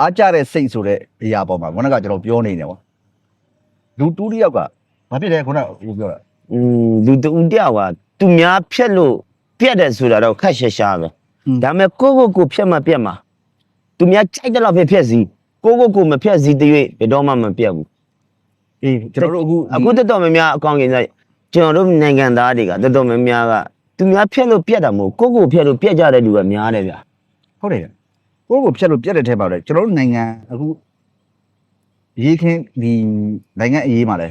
အားကြတဲ့စိတ်ဆိုတဲ့အရာပေါ်မှာခုနကကျွန်တော်ပြောနေတယ်ပေါ့လူတူးတစ်ယောက်ကဘာဖြစ်လဲခုနကဟိုပြောတာอืมလူတူတယောက်ကသူများဖြက်လို့ပြက်တယ်ဆိုတာတော့ခက်ရှာရှာပဲဒါပေမဲ့ကိုကိုကိုဖြက်မှပြက်မှာသူများကြိုက်တယ်လို့ပဲဖြက်စီကိုကိုကိုမဖြက်စီတရွေ့ဘယ်တော့မှမပြက်ဘူးအေးကျွန်တော်တို့အခုအခုတော်တော်များများအကောင့်ကိစ္စကျွန်တော်တို့နိုင်ငံသားတွေကတော်တော်များများကသူများဖြက်လို့ပြက်တာမဟုတ်ကိုကိုဖြက်လို့ပြက်ကြတဲ့လူကများတယ်ဗျာဟုတ်တယ် ကိုယ့်ကိုဖြတ်လို့ပြတ်တဲ့ထဲပါလေကျွန်တော်တို့နိုင်ငံအခုရေးခင်းဒီနိုင်ငံအရေးမှာလဲ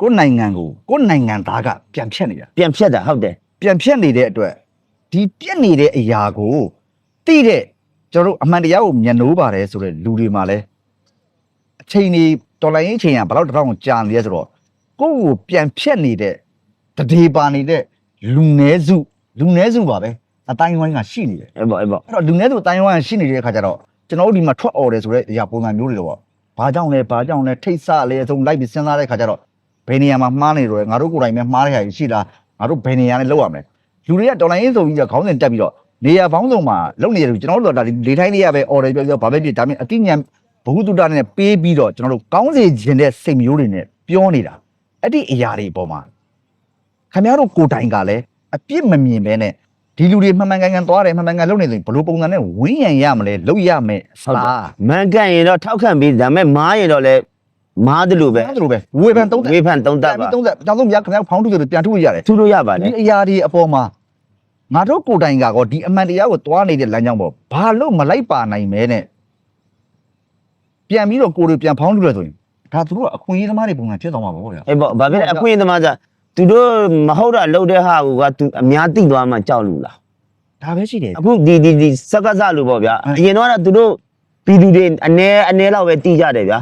ကိုယ့်နိုင်ငံကိုကိုယ့်နိုင်ငံသားကပြန်ဖြတ်နေတာပြန်ဖြက်တာဟုတ်တယ်ပြန်ဖြတ်နေတဲ့အတွက်ဒီပြက်နေတဲ့အရာကိုတိတဲ့ကျွန်တော်တို့အမှန်တရားကိုမျက်နှိုးပါတယ်ဆိုတဲ့လူတွေမှာလဲအချိန်ကြီးတော်လိုင်းရင်အချိန်ကဘယ်တော့တောင်ကြာနေလဲဆိုတော့ကိုယ့်ကိုပြန်ဖြတ်နေတဲ့တဒေပါနေတဲ့လူနည်းစုလူနည်းစုပါပဲ အတိုင်းဝိုင်းကရှိနေတယ်အဲ့ပေါ့အဲ့ပေါ့အဲ့တော့လူနည်းစုအတိုင်းဝိုင်းရှိနေတဲ့အခါကျတော့ကျွန်တော်တို့ဒီမှာထွက်អော်တယ်ဆိုတဲ့အရာပုံစံမျိုးတွေတော့ဘာကြောင့်လဲဘာကြောင့်လဲထိတ်ဆလဲအဆုံးလိုက်ပြီးစဉ်းစားတဲ့အခါကျတော့ဘယ်နေရာမှာမှားနေတော့ငါတို့ကိုယ်တိုင်ပဲမှားတဲ့ဟာရှိလားငါတို့ဘယ်နေရာနဲ့လောက်ရမလဲလူတွေကတော်လိုင်းရေးဆိုပြီးတော့ခေါင်းစဉ်တက်ပြီးတော့နေရာပေါင်းစုံမှာလုံနေတယ်ကျွန်တော်တို့ကဒါလေထိုင်းလေးရပဲ order ပြောပြောဘာပဲဖြစ်ဒါပေမဲ့အတိညာဘဟုတုတနဲ့ပေးပြီးတော့ကျွန်တော်တို့ကောင်းစေခြင်းတဲ့စိတ်မျိုးတွေနဲ့ပြောနေတာအဲ့ဒီအရာတွေပေါ်မှာခင်ဗျားတို့ကိုယ်တိုင်ကလည်းအပြစ်မမြင်ဘဲနဲ့ ဒီလူတွေမှန်မှန်ကန်ကန်သွားတယ်မှန်မှန်ကန်လုပ်နေဆိုရင်ဘယ်လိုပုံစံနဲ့ဝင်းရံရမလဲလုပ်ရမယ်အစဟုတ်တယ်လားမန်ကန်ရင်တော့ထောက်ခံပြီးဒါပေမဲ့မားရင်တော့လည်းမားတယ်လို့ပဲအဲ့ဒါလိုပဲဝေဖန်သုံးသက်ဝေဖန်သုံးသပ်ပါသုံးသက်တောင်းဆုံးပြခင်ဗျားဖောင်းထုတွေပြန်ထုရတယ်ထူလို့ရပါလေဒီအရာဒီအပေါ်မှာငါတို့ကိုယ်တိုင်ကတော့ဒီအမှန်တရားကိုသွားနေတဲ့လမ်းကြောင်းပေါ်ဘာလို့မလိုက်ပါနိုင်မဲနဲ့ပြန်ပြီးတော့ကိုယ်တွေပြန်ဖောင်းလို့ရဆိုရင်ဒါသူတို့ကအခွင့်အရေးသမားတွေပုံစံဖြစ်သွားမှာပေါ့ဗျာ အဲ့ပေါ့ဘာဖြစ်လဲအခွင့်အရေးသမားက သူတို့မဟုတ်တာလုပ်တဲ့ဟာကသူအများသိသွားမှကြောက်လို့လားဒါပဲရှိတယ်အခုဒီဒီဒီစက္ကစလို့ပေါ့ဗျာအရင်တော့ကသူတို့ပြည်သူတွေအ ਨੇ အ ਨੇ လောက်ပဲတီးကြတယ်ဗျာ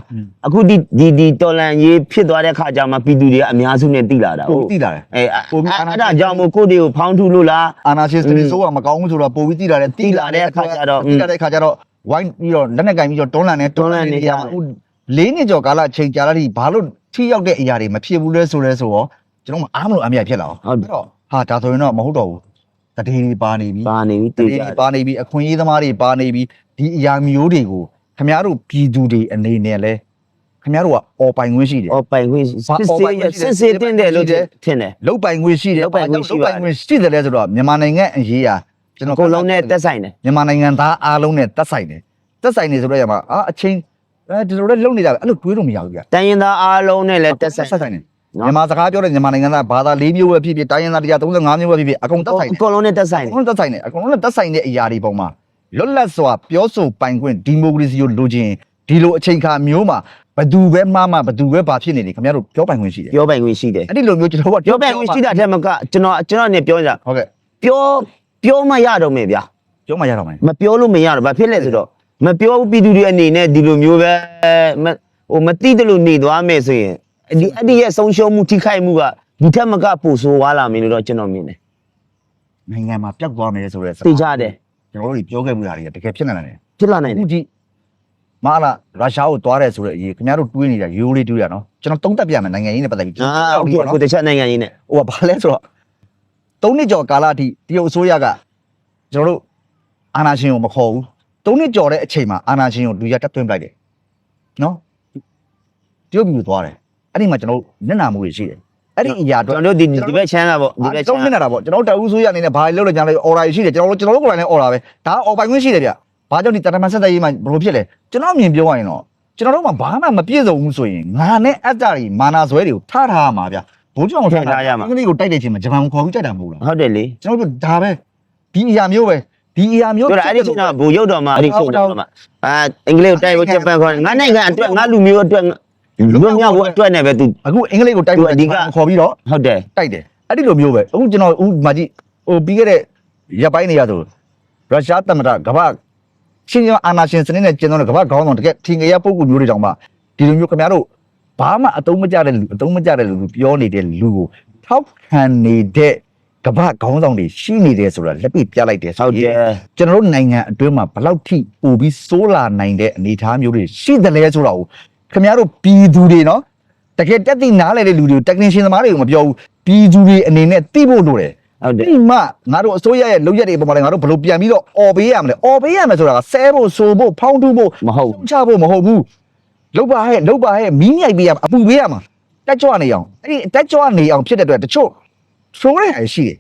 အခုဒီဒီဒီတော်လန်ရေးဖြစ်သွားတဲ့ခါကျမှပြည်သူတွေကအများစုနဲ့တီးလာတာပိုဟုတ်ပြီးသိလာတယ်အဲပိုပြီးအာဏာအဲ့ဒါကြောင့်မို့ကိုယ့်တွေကိုဖောင်းထုလို့လားအာနာရှင်စတီဆိုးကမကောင်းဘူးဆိုတော့ပိုပြီးသိလာတယ်သိလာတဲ့အခါကျတော့သိလာတဲ့အခါကျတော့ဝိုင်းပြီးတော့လက်နဲ့ကင်ပြီးတော့တွန်းလန်နေတွန်းလှန်နေကြအခုလေးနှစ်ကျော်ကာလချိန်ကြာလာသည့်ဘာလို့ထိရောက်တဲ့အရာတွေမဖြစ်ဘူးလဲဆိုလဲဆိုတော့ ကျွန်တော်မအားမလို့အမြတ်ဖြစ်လာအောင်ဟုတ်တယ်တော့ဟာဒါဆိုရင်တော့မဟုတ်တော့ဘူးတတိတွေပါနေပြီပါနေပြီတသိတိကြတွေပါနေပြီအခွင့်အရေးသမားတွေပါနေပြီဒီအရာမျိုးတွေကိုခမရတို့ပြည်သူတွေအနေနဲ့လဲခမရတို့ကအော်ပိုင်ခွင့်ရှိတယ် အော်ပိုင်ခွင့်ဘာစစ်အော်ပိုင်ခွင့်စစ်ရှိတယ်စစ်စစ်တင်တယ်လို့ရှိတယ်ထင်တယ် လုတ်ပိုင်ခွင့်ရှိတယ်လုပ်ပိုင်ခွင့်ရှိဘာပါကြောင့်လုတ်ပိုင်ခွင့်ရှိတယ်လဲဆိုတော့မြန်မာနိုင်ငံအရေးอ่ะကျွန်တော်အကုန်လုံးနဲ့တက်ဆိုင်တယ်မြန်မာနိုင်ငံသားအားလုံးနဲ့တက်ဆိုင်တယ်တက်ဆိုင်နေဆိုတော့ရမှာအာအချင်းအဲဒီလိုလဲလုံနေတာပဲအဲ့လိုတွေးလို့မရဘူးဗျာတိုင်းရင်သားအားလုံးနဲ့လည်းတက်ဆိုင်တက်ဆိုင်နေနော် မြန်မာစကားပြောတဲ့မြန်မာနိုင်ငံသားဘာသာ၄မျိုးပဲဖြစ်ဖြစ်တိုင်းရင်းသား135မျိုးပဲဖြစ်ဖြစ်အကုန်တက်ဆိုင်အနေကုန်လုံးနဲ့တက်ဆိုင်အတယ်ကုန်လုံးတက်ဆိုင်နေအကုန်လုံးနဲ့တက်ဆိုင်တဲ့အရာတွေပုံမှာလွတ်လပ်စွာပြောဆိုပိုင်ခွင့်ဒီမိုကရေစီကိုလိုချင်ဒီလိုအချိန်ခါမျိုးမှာဘသူပဲမှားမှာဘသူပဲဘာဖြစ်နေနေခင်ဗျားတို့ပြောပိုင်ခွင့်ရှိတယ်ပြောပိုင်ခွင့်ရှိတယ်အဲ့ဒီလိုမျိုးကျွန်တော်ကပြောပိုင်ခွင့်ရှိတာတဲ့မကကျွန်တော်ကျွန်တော်နဲ့ပြောကြဟုတ်ကဲ့ပြောပြောမှရတော့မယ်ဗျာပြောမှရတော့မယ်မပြောလို့မရတော့ဘာဖြစ်လဲဆိုတော့မပြောဘူးပြည်သူတွေအနေနဲ့ဒီလိုမျိုးပဲမဟိုမတိတယ်လို့နေသွားမယ်ဆိုရင် ဒီအဲ့ဒီရဲ့ဆုံးရှုံးမှုထိခိုက်မှုကဒီထက်မကပိုဆိုးွားလာမင်းလို့တော့ကျွန်တော်မြင်တယ်နိုင်ငံမှာပြတ်သွားမယ်ဆိုတဲ့စကားသိကြတယ်ကျွန်တော်တို့တွေပြောခဲ့မှုတာတွေကတကယ်ဖြစ်နေတယ်ဖြစ်လာနိုင်တအခုယ်ကြည့်မဟာလာရုရှားကိုသွားတယ်ဆိုတဲ့အရေးခင်ဗျားတို့တွေးနေတာရိုးလေးတွေးရနော်ကျွန်တော်တုံးတက်ပြမယ်နိုင်ငံရေးနဲ့ပတ်သက်ပြီးအာဟုတ်ကဲ့ကိုတခြားနိုင်ငံကြီးနဲ့ဟိုကဘာလဲဆိုတော့သုံးနှစ်ကျော်ကာလအထိတရုတ်အစိုးရကကျွန်တော်တို့အာနာရှင်ကိုမခေါ်ဘူးသုံးနှစ်ကျော်တဲ့အချိန်မှာအာနာရှင်ကိုလူရတက်သွင်းပလိုက်တယ်နော်တရုတ်ပြည်ကိုသွားတယ် အဲ့ဒီမှာကျွန်တော်တို့မျက်နှာမူတွေရှိတယ်အဲ့ဒီအရာအတွက်ကျွန်တော်တို့ဒီဒီဘက်ချမ်းကပေါ့ဒီဘက်ချကျွန်မ်းတော်မျက်နှာတာပေါ့ကျွန်တော်တို့တအူးဆိုရအနေနဲ့ဘာလို့လဲကြလဲအော်ရာရှိတယ်ကျွန်တော်တို့ကျွန်တော်တို့ကိုယ်တိုင်လည်းအော်ရာပဲဒါအော်ပိုင်ခွင့်ရှိတယ်ဗျဘာကြောင့်ဒီတတမဆက်သက်ရေးမှာဘလို့ဖြစ်လဲကျွန်တော်အမြင်ပြောရရင်တော့ကျွန်တော်တို့မှဘာမှမပြည့်စုံဘူးဆိုရင်ငါနဲ့အတ္တတွေမာနာဇွဲတွေကိုထားထားရမှာဗျဘိုးကျောင်းထားထားရမှာအင်္ဂလိပ်ကိုတိုက်တဲ့ချိန်မှာဂျပန်ကိုခေါ်ပြီးတိုက်တာမဟုတ်လားဟုတ်တယ်လေကျွန်တော်တို့ဒါပဲဒီအရာမျိုးပဲဒီအရာမျိုးပြောတာအဲ့ဒီချိန်ကဘူရုပ်တော်မှာအဲ့ဒီချိန်တော့မှာအာအင်္ဂလိပ်ကိုတိုက်ဖို့ဂျပန်ခေါ်ငါနိုင်ငံအတွက်ငါလူမျိုးအတွက် လူမျိုးဘအတွက်နဲ့ပဲသူအခုအင်္ဂလိပ်ကိုတိုက်ဖို့သူအဓိကခေါ်ပြီးတော့ဟုတ်တယ်တိုက်တယ်အဲ့ဒီလိုမျိုးပဲအခုကျွန်တော်ဥမာကြည့်ဟိုပြီးခဲ့တဲ့ရပ်ပိုင်းနေရဆိုရုရှားသမ္မတကမ္ဘာချင်းချင်းအာနာရှင်စနစ်နဲ့ကျင်းတော့ကမ္ဘာခေါင်းဆောင်တကယ်ထင်ကြရပုံကူမျိုးတွေတောင်မှဒီလိုမျိုးခင်ဗျားတို့ဘာမှအတုံးမကြတဲ့လူအတုံးမကြတဲ့လူပြောနေတဲ့လူကိုထောက်ခံနေတဲ့ကမ္ဘာခေါင်းဆောင်တွေရှိနေတယ်ဆိုတာလက်ပြပြလိုက်တယ်ဟုဆိုတ်တရင်ယ်ကျွန်တော်တို့နိုင်ငံအတွင်းမှာဘယ်လောက်ထိပိုပြီးစိုးလာနိုင်တဲ့အနေအထားမျိုးတွေရှိသလဲဆိုတော့ ခင်ဗျားတို့ပြည်သူတွေနော်တကယ်တက်သိနားလဲတဲ့လူတွေကို technician သမားတွေကိုမပြောဘူးပြည်သူတွေအနေနဲ့သိဖို့လိုတယ်ဟုတ်တယ်ဒီမှငါတို့အစိုးရရဲ့လုပ်ရက်တွေအပေါ်မှာလည်းငါတို့ဘယ်လိုပြန်ပြီးတော့អော်ပေးရမလဲអော်ပေးရမယ်ဆိုတာကဆဲဖို့ဆိုဖို့ဖောင်းတူးဖို့မဟုတ်ဆုံးချဖို့မဟုတ်ဘူးလောက်ပါဟဲ့လောက်ပါဟဲ့မီးမြိုက်ပေးရမှာအပူပေးရမှာတက်ကြွနေအောင်အဲ့ဒီတက်ကြွနေအောင်ဖြစ်တဲ့အတွက်တချို့ဆိုးတဲ့ဟာရှိတယ်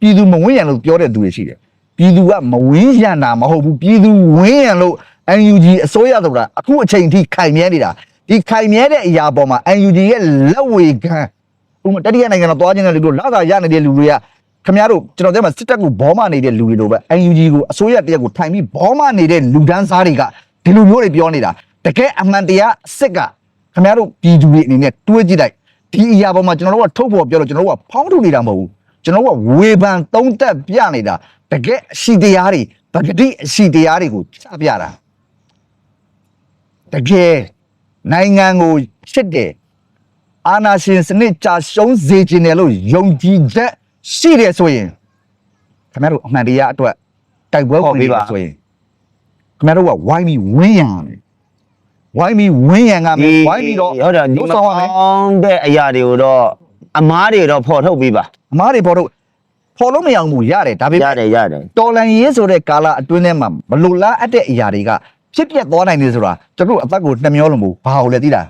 ပြည်သူမဝင်းရံလို့ပြောတဲ့သူတွေရှိတယ်ပြည်သူကမဝင်းရံတာမဟုတ်ဘူးပြည်သူဝင်းရံလို့ UNG အစိုးရဆိုတာအခုအချိန်ထိခိုင်မြဲနေတာ ဒီခိုင်မြဲတဲ့အရာပေါ်မှာ UNG ရဲ့လက်ဝေခံဥပမာတတိယနိုင်ငံတော့သွားခြင်းတဲ့လူတို့လာသာရနေတဲ့လူတွေကခင်ဗျားတို့ကျွန်တော်တို့ကစစ်တပ်ကိုဘောမနေတဲ့လူတွေလိုပဲ UNG ကိုအစိုးရတရက်ကိုထိုင်ပြီးဘောမနေတဲ့လူဒန်းစားတွေကဒီလိုမျိုးတွေပြောနေတာတကယ်အမှန်တရားစစ်ကခင်ဗျားတို့ပြည်သူတွေအနေနဲ့တွေးကြည့်လိုက်ဒီအရာပေါ်မှာကျွန်တော်တို့ကထုတ်ဖို့ပြောလို့ကျွန်တော်တို့ကဖောင်းထုတ်နေတာမဟုတ်ဘူးကျွန်တော်တို့ကဝေဖန်သုံးသက်ပြနေတာတကယ်အရှိတရားတွေပဂတိအရှိတရားတွေကိုချပြတာတကယ် နိုင်ငံကိုရှစ်တယ်အာနာရှင်စနစ်ကြာရှုံးစေခြင်းတယ်လို့ယုံကြည်ချက်ရှိတယ်ဆိုရင်ခင်ဗျားတို့အမှန်တရားအတွက်တိုက်ပွဲဝင်နေပါဆိုရင်ခင်ဗျားတို့ကဝိုင်းပြီးဝင်းရံရမယ်ဝိုင်းပြီးဝင်းရံကမယ်ဝိုင်းပြီးတော့ဟုတ်တယ်ဒီလို့မဆောင်ရမယ်ကောင်းတဲ့အရာတွေကိုတော့အမားတွေတော့ဖော်ထုတ်ပေးပါအမားတွေပေါ်တော့ဖော်လို့မရအောင်ဘူးရတယ်ဒါပေရမဲ့တယ်ရတယ်တော်လန်ရေးဆိုတဲ့ကာလအတွင်းထဲမှာမလိုလားအပ်တဲ့အရာတွေက ဖြစ်ပျက်သွားနိုင်တယ်ဆိုတာကျွန်တော်တို့အသက်ကိုနှမျောလို့မဟုတ်ဘာကိုလဲသိလား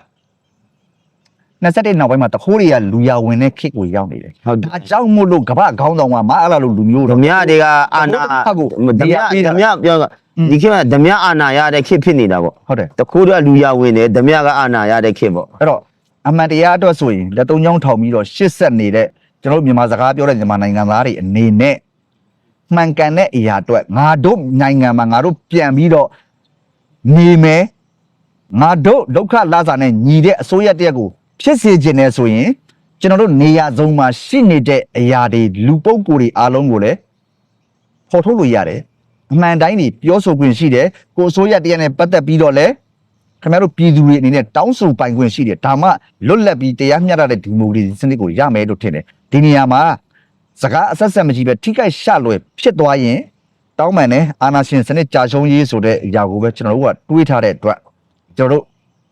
27နောက်ပိုင်းမှာတခိုးတွေကလူရဝင်တဲ့ခစ်ကိုရောက်နေတယ်ဟုတ်တယ်ဒါကြောင့်မို့လို့ကပ္ပခေါင်းဆောင်ကမအားလာလို့လူမျိုးဓတော့မြတွေကအာနာဟုတ်ကိုဓမြဒီကဓမြပြောကอืมဒီခေတ်ကဓမြအာနာရတဲ့ခေတ်ဖြစ်နေတာပေါ့ဟုတ်တယ်တခိုးတော့လူရဝင်တယ်ဓမြကအာနာရတဲ့ခေတ်ပေါ့အဲ့တော့အမှန်တရားအတွက်ဆိုရင်လက်သုံးချောင်းထောင်ပြီးတော့ရှစ်ဆက်နေတဲ့ကျွန်တော်တို့မြန်မာစကားပြောတဲ့မြန်မာနိုင်ငံသားတွေအနေနဲ့မှန်ကန်တဲ့အရာအတွက်ငါတို့နိုင်ငံမှာငါတို့ပြန်ပြီးတော့ နေမယ်ငါတို့ဒုက္ခလာစာနဲ့ညီတဲ့အစိုးရတရက်ကိုဖြစ်စေခြင်းနဲ့ဆိုရင်ကျွန်တော်တို့နေရာစုံမှာရှိနေတဲ့အရာတွေလူပုဂ္ဂိုလ်တွေအားလုံးကိုလည်းဖော်ထုတ်လို့ရတယ်အမှန်တိုင်းတွေပြောဆိုခွင့်ရှိတယ်ကိုယ်အစိုးရတရက်နဲ့ပတ်သက်ပြီးတော့လည်းခင်ဗျားတို့ပြည်သူတွေအနေနဲ့တောင်းဆိုပိုင်ခွင့်ရှိတယ်ဒါမှလွတ်လပ်ပြီးတရားမျှတတဲ့ဒီမိုကရေစီစနစ်ကိုရမယ်လို့ထင်တယ်ဒီနေရာမှာစကားအဆက်ဆက်မရှိပဲထိခိုက်ရှလွယ်ဖြစ်သွားရင် တောင်းပန်တယ်အာနာရှင်စနစ်ကြာရှုံးရေးဆိုတဲ့အရာကိုပဲကျွန်တော်တို့ကတွေးထားတဲ့အတွက်ကျွန်တော်တို့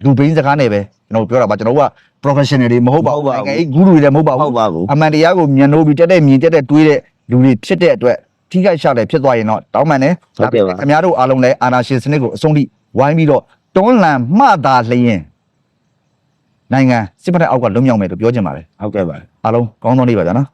လူဘိန်းစကားနဲ့ပဲကျွန်တော်တို့ပြောတာပါကျွန်တော်တို့က professional တွေမဟုတ်ပါဘူးနိုင်ငံရေးဂုရုတွေလည်းမဟုတ်ပါဟုတ်ဘူးပါဘူးအမှန်တရားကိုမြန်လို့ပြီးတက်တဲ့မြင်တက်တဲ့တွေးတဲ့လူတွေဖြစ်တဲ့အတွက်ထိခိုက်ရှလွယ်ဖြစ်သွားရင်တော့တောင်းပန်တယ်ဟုတ်ကဲ့ပါခင်ဗျားတို့အားလုံးလည်းအာနာရှင်စနစ်ကိုအဆုံးထိဝိုင်းပြီးတော့တွန်းလှန်မှသာလျင်နိုင်ငံစစ်ဖက်တဲ့အောက်ကလွတ်မြောက်မယ်လို့ပြောချင်ပါတယ်ဟုတ်ကဲ့ပါအားလုံးကောင်းသောနေ့ပါဗျာနော်